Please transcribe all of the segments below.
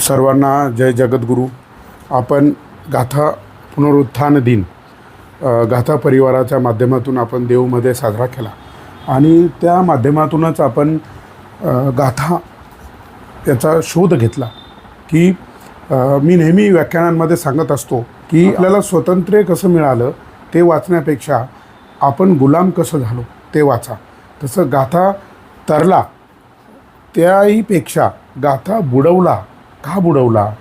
सर्वांना जय जगद्गुरू. आपण गाथा पुनरुत्थान दिन गाथा परिवाराच्या माध्यमातून आपण देवमध्ये साजरा केला. आणि त्या माध्यमातूनच आपण गाथा याचा शोध घेतला की मी नेहमी व्याख्यानांमध्ये सांगत असतो की आपल्याला स्वातंत्र्य कसं मिळालं ते वाचण्यापेक्षा आपण गुलाम कसं झालो ते वाचा. तसं गाथा तरला त्याहीपेक्षा गाथा बुडवला का बुडवला?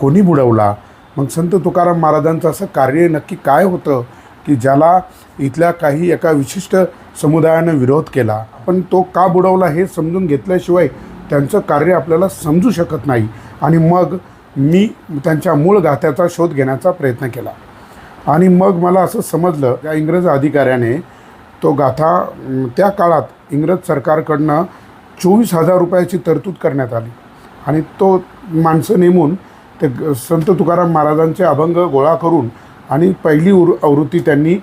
कोणी बुडवला? मग संत तुकाराम महाराजांचं असं कार्य नक्की काय होतं की ज्याला इथल्या काही एका विशिष्ट समुदायानं विरोध केला? पण तो का बुडवला हे समजून घेतल्याशिवाय त्यांचं कार्य आपल्याला समजू शकत नाही. आणि मग मी त्यांच्या मूळ गाथ्याचा शोध घेण्याचा प्रयत्न केला. आणि मग मला असं समजलं त्या इंग्रज अधिकाऱ्याने तो गाथा त्या काळात इंग्रज सरकारकडनं चोवीस हजार रुपयाची तरतूद करण्यात आली. आणि तो माणसं नेमून ते ग- संत तुकाराम महाराजांचे अभंग गोळा करून आणि पहिली उर आवृत्ती त्यांनी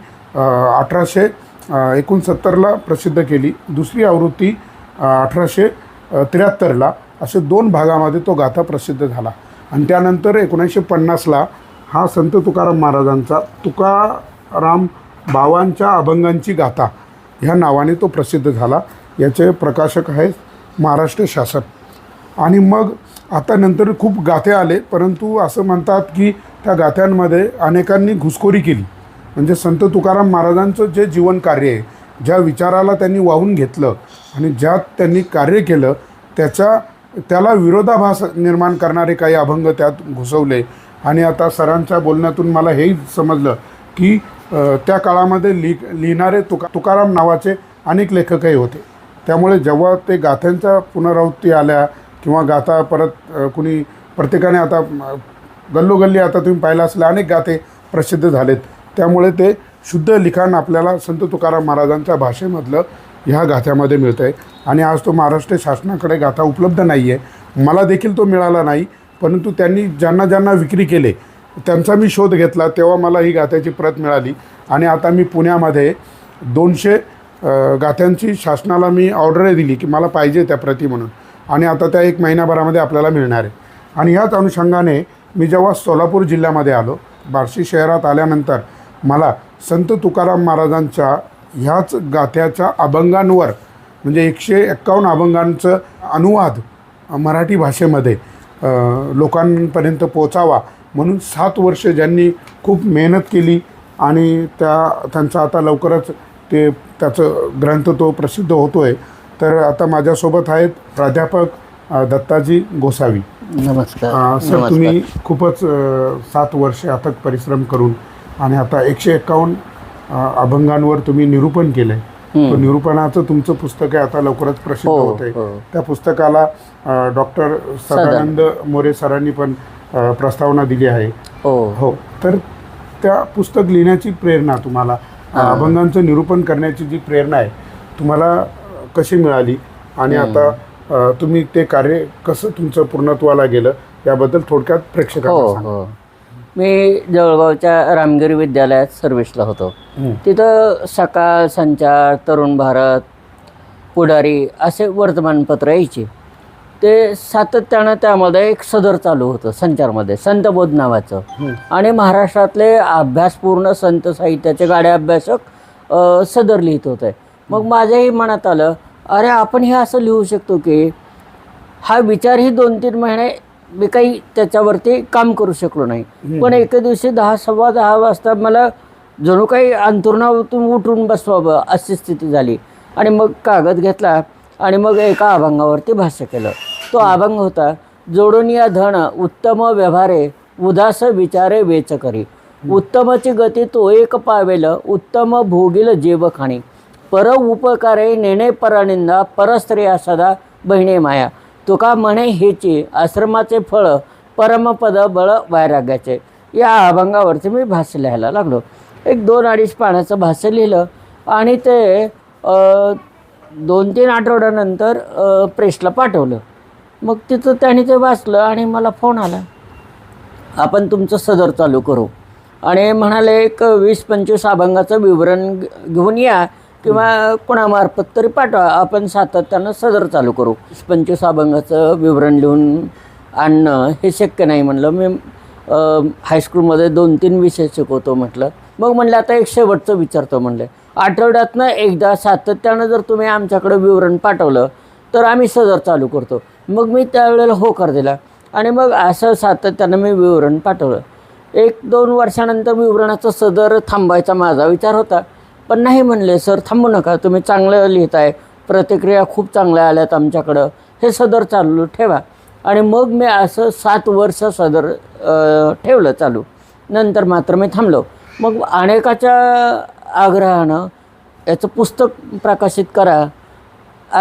अठराशे एकोणसत्तरला प्रसिद्ध केली. दुसरी आवृत्ती अठराशे त्र्याहत्तरला असे दोन भागामध्ये तो गाथा प्रसिद्ध झाला. आणि त्यानंतर एकोणीसशे पन्नासला हा संत तुकाराम महाराजांचा तुकाराम बावांच्या अभंगांची गाथा ह्या नावाने तो प्रसिद्ध झाला. याचे प्रकाशक आहेत महाराष्ट्र शासन. आणि मग आता नंतर खूप गाथे आले परंतु असं म्हणतात की त्या गाथ्यांमध्ये अनेकांनी घुसखोरी केली. म्हणजे संत तुकाराम महाराजांचं जे जीवन कार्य आहे ज्या विचाराला त्यांनी वाहून घेतलं आणि ज्यात त्यांनी कार्य केलं त्याचा त्याला विरोधाभास निर्माण करणारे काही अभंग त्यात घुसवले. आणि आता सरांच्या बोलण्यातून मला हेही समजलं की त्या काळामध्ये लिह लिहिणारे तुका तुकाराम नावाचे अनेक लेखकही होते. त्यामुळे जेव्हा ते गाथ्यांच्या पुनरावृत्ती आल्या किंवा गाथा परत कुणी प्रत्येकाने आता गल्लोगल्ली आता तुम्ही पाहिलं असल्या अनेक गाथे प्रसिद्ध झालेत. त्यामुळे ते शुद्ध लिखाण आपल्याला संत तुकाराम महाराजांच्या भाषेमधलं ह्या गाथ्यामध्ये मिळतं आहे आणि आज तो महाराष्ट्र शासनाकडे गाथा उपलब्ध नाही आहे मला देखील तो मिळाला नाही परंतु त्यांनी ज्यांना ज्यांना विक्री केले त्यांचा मी शोध घेतला तेव्हा मला ही गाथ्याची प्रत मिळाली. आणि आता मी पुण्यामध्ये दोनशे गाथ्यांची शासनाला मी ऑर्डरही दिली की मला पाहिजे त्या प्रती म्हणून. आणि आता त्या एक महिन्याभरामध्ये आपल्याला मिळणार आहे. आणि ह्याच अनुषंगाने मी जेव्हा सोलापूर जिल्ह्यामध्ये आलो बार्शी शहरात आल्यानंतर मला संत तुकाराम महाराजांच्या ह्याच गाथ्याच्या अभंगांवर म्हणजे एकशे एक्कावन्न अभंगांचं अनुवाद मराठी भाषेमध्ये लोकांपर्यंत पोचावा म्हणून सात वर्ष ज्यांनी खूप मेहनत केली आणि त्या त्यांचं आता लवकरच ते त्याचं ग्रंथ तो प्रसिद्ध होतो आहे तर आता माझ्यासोबत आहेत प्राध्यापक दत्ताजी गोसावी. नमस्कार. सर तुम्ही खूपच सात वर्षे अथक परिश्रम करून आणि आता एकशे एक्कावन्न अ, अभंगांवर तुम्ही निरूपण केलं आहे हम्म. निरूपणाचं तुमचं पुस्तक आहे आता लवकरच प्रसिद्ध हो, होत आहे हो. त्या पुस्तकाला डॉक्टर सदानंद मोरे सरांनी पण प्रस्तावना दिली आहे. हो. हो. तर त्या पुस्तक लिहिण्याची प्रेरणा तुम्हाला अभंगांचं निरूपण करण्याची जी प्रेरणा आहे तुम्हाला कशी मिळाली आणि आता अ, तुम्ही ते कार्य कसं तुमचं पूर्णत्वाला गेलं याबद्दल थोडक्यात हो प्रेक्षकांना सांगा. हो मी जळगावच्या रामगिरी विद्यालयात सर्व्हिसला होतो हं. तिथं सकाळ संचार तरुण भारत पुढारी असे वर्तमानपत्र यायचे ते सातत्यानं त्यामध्ये एक सदर चालू होतं संचारमध्ये संतबोध नावाचं हं. आणि महाराष्ट्रातले अभ्यासपूर्ण संत साहित्याचे गाडे अभ्यासक अ, सदर लिहित होते मग माझ्याही मनात आलं अरे आपण हे असं लिहू शकतो की हा विचार ही दोन तीन महिने मी काही त्याच्यावरती काम करू शकलो नाही. पण एके दिवशी दहा सव्वा दहा वाजता मला जणू काही अंतरुणातून उठून बसवावं अशी स्थिती झाली. आणि मग कागद घेतला आणि मग एका अभंगावरती भाष्य केलं. तो अभंग होता जोडून या धन उत्तम व्यवहारे उदास विचारे वेच करी उत्तमची गती तो एक पावेल उत्तम भोगील जीव खाणी. पर उपकारे नेणे परानिंदा परस्त्रिया सदा बहिणे माया तुका म्हणे हेची आश्रमाचे फळ परमपद बळ वैराग्याचे या अभंगावरती मी भाष्य लिहायला लागलो एक दोन अडीच पाण्याचं भाष्य लिहिलं आणि ते दोन तीन आठवड्यानंतर प्रेसला पाठवलं मग तिथं त्याने ते वाचलं आणि मला फोन आला आपण तुमचं सदर चालू करू आणि म्हणाले एक वीस पंचवीस अभंगाचं विवरण घेऊन या किंवा कोणामार्फत तरी पाठवा. आपण सातत्यानं सदर चालू करू. पंचवीस अभंगाचं विवरण लिहून आणणं हे शक्य नाही म्हणलं. मी हायस्कूलमध्ये दोन तीन विषय शिकवतो म्हटलं. मग म्हणलं आता एक शेवटचं विचारतो म्हणलं. आठवड्यातनं एकदा सातत्यानं जर तुम्ही आमच्याकडे विवरण पाठवलं तर आम्ही सदर चालू करतो. मग मी त्यावेळेला होकार दिला. आणि मग असं सातत्यानं मी विवरण पाठवलं. एक दोन वर्षानंतर विवरणाचं सदर थांबायचा माझा विचार होता. पण नाही म्हणले सर थांबू नका तुम्ही चांगलं लिहिताय प्रतिक्रिया खूप चांगल्या आल्यात आमच्याकडं. हे सदर चालू ठेवा. आणि मग मी असं सात वर्ष सदर ठेवलं चालू. नंतर मात्र मी थांबलो. मग अनेकाच्या आग्रहानं याचं पुस्तक प्रकाशित करा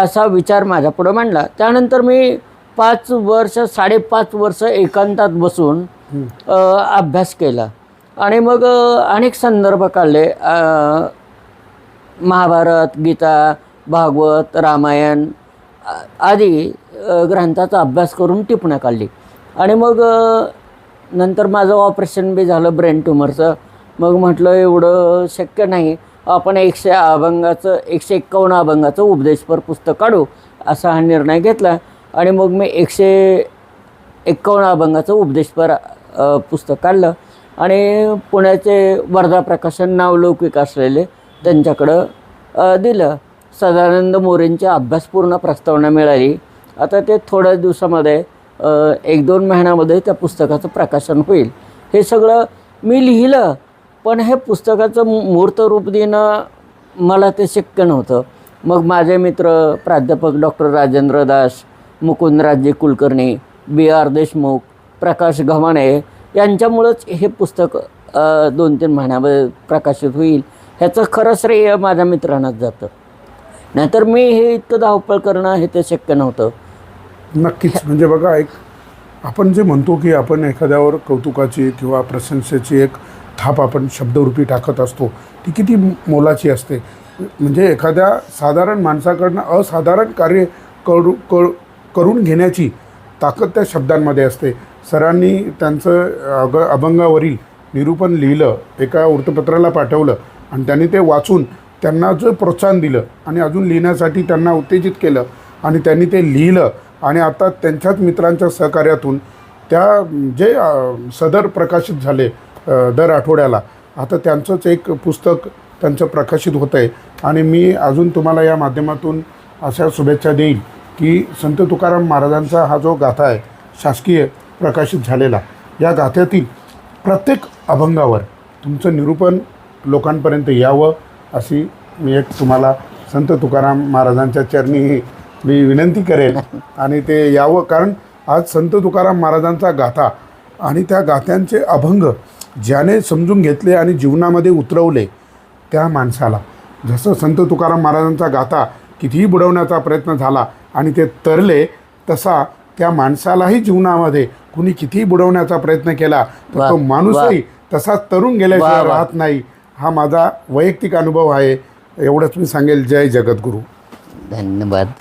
असा विचार माझ्यापुढं मांडला. त्यानंतर मी पाच वर्ष साडेपाच वर्ष एकांतात बसून अभ्यास केला. आणि मग अनेक संदर्भ काढले. महाभारत गीता भागवत रामायण आदी ग्रंथाचा अभ्यास करून टिपणं काढली. आणि मग नंतर माझं ऑपरेशन बी झालं ब्रेन ट्युमरचं. मग म्हटलं एवढं शक्य नाही. आपण एकशे अभंगाचं एकशे एक्कावन्न अभंगाचं उपदेशपर पुस्तक काढू असा हा निर्णय घेतला. आणि मग मी एकशे एक्कावन्न अभंगाचं उपदेशपर पुस्तक काढलं. आणि पुण्याचे वर्धा प्रकाशन नावलौकिक असलेले त्यांच्याकडं दिलं. सदानंद मोरेंची अभ्यासपूर्ण प्रस्तावना मिळाली. आता ते थोड्या दिवसामध्ये एक दोन महिन्यामध्ये त्या पुस्तकाचं प्रकाशन होईल. हे सगळं मी लिहिलं पण हे पुस्तकाचं मू- मूर्त रूप देणं मला ते शक्य नव्हतं. मग माझे मित्र प्राध्यापक doctor Rajendra Das Mukundraje Kulkarni B R Deshmukh Prakash Ghamane यांच्यामुळंच हे पुस्तक दोन तीन महिन्यामध्ये प्रकाशित होईल. ह्याचं खरं श्रेय माझ्या मित्रांनाच जातं. नाहीतर मी हे इतकं धावपळ करणं हे ते शक्य नव्हतं. नक्कीच. म्हणजे बघा एक आपण जे म्हणतो की आपण एखाद्यावर कौतुकाची किंवा प्रशंसेची एक थाप आपण शब्दरूपी टाकत असतो ती किती मोलाची असते. म्हणजे एखाद्या साधारण माणसाकडनं असाधारण कार्य करू कर करून घेण्याची ताकद त्या शब्दांमध्ये असते. सरांनी त्यांचं अग अभंगावरील निरूपण लिहिलं एका वृत्तपत्राला पाठवलं आणि त्यांनी ते वाचून त्यांना जे प्रोत्साहन दिलं आणि अजून लिहिण्यासाठी त्यांना उत्तेजित केलं आणि त्यांनी ते लिहिलं आणि आता त्यांच्याच मित्रांच्या सहकार्यातून त्या जे सदर प्रकाशित झाले दर आठवड्याला आता त्यांचंच एक पुस्तक त्यांचं प्रकाशित होतं आहे आणि मी अजून तुम्हाला या माध्यमातून अशा शुभेच्छा देईल की संत तुकाराम महाराजांचा हा जो गाथा आहे शासकीय प्रकाशित झालेला या गाथ्यातील प्रत्येक अभंगावर तुमचं निरूपण लोकांपर्यंत यावं अशी मी एक तुम्हाला संत तुकाराम महाराजांच्या चरणी मी विनंती करेन आणि ते यावं कारण आज संत तुकाराम महाराजांचा गाथा आणि त्या गाथ्यांचे अभंग ज्याने समजून घेतले आणि जीवनामध्ये उतरवले त्या माणसाला. जसं संत तुकाराम महाराजांचा गाथा कितीही बुडवण्याचा प्रयत्न झाला आणि ते तरले तसा त्या माणसालाही जीवनामध्ये कुणी कितीही बुडवण्याचा प्रयत्न केला तर तो माणूसही तसाच तरुण गेल्याशिवाय. राहत नाही. हा माझा वैयक्तिक अनुभव आहे. एवढंच मी सांगेल. जय जगद्गुरू. धन्यवाद.